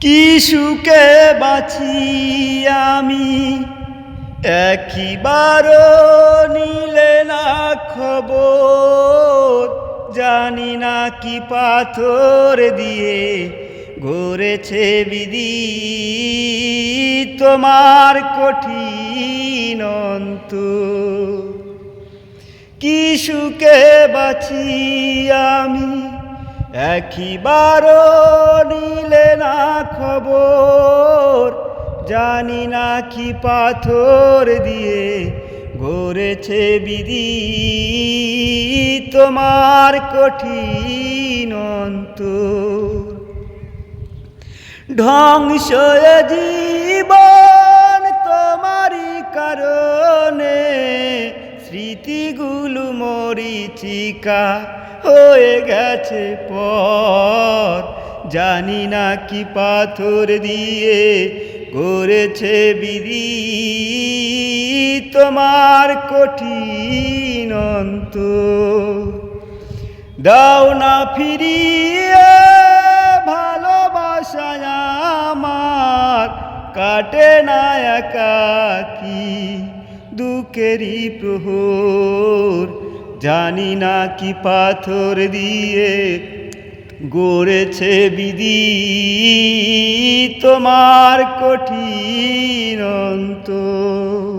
কি বাঁচি আমি? একইবার নিলে না খবর, জানি না কি পাথর দিয়ে গড়েছে বিধি তোমার কঠিন অন্তর। কি বাঁচি আমি? একইবার নিলে জানি না কি পাথর দিয়ে গড়েছে বিধি তোমার কঠিন অন্তর। ধ্বংস জীবন তোমারই কারণে, স্মৃতিগুলো মরিচিকা হয়ে গেছে পর জানি না কি পাথর দিয়ে করেছে বিধি তোমার কঠিন অন্তর। দাও না ফিরিয়ে ভালোবাসায় আমার, কাটে না একাকি দুঃখেরই প্রহর। জানি না কি পাথর দিয়ে গড়েছে বিধি তোমার কঠিন অন্তর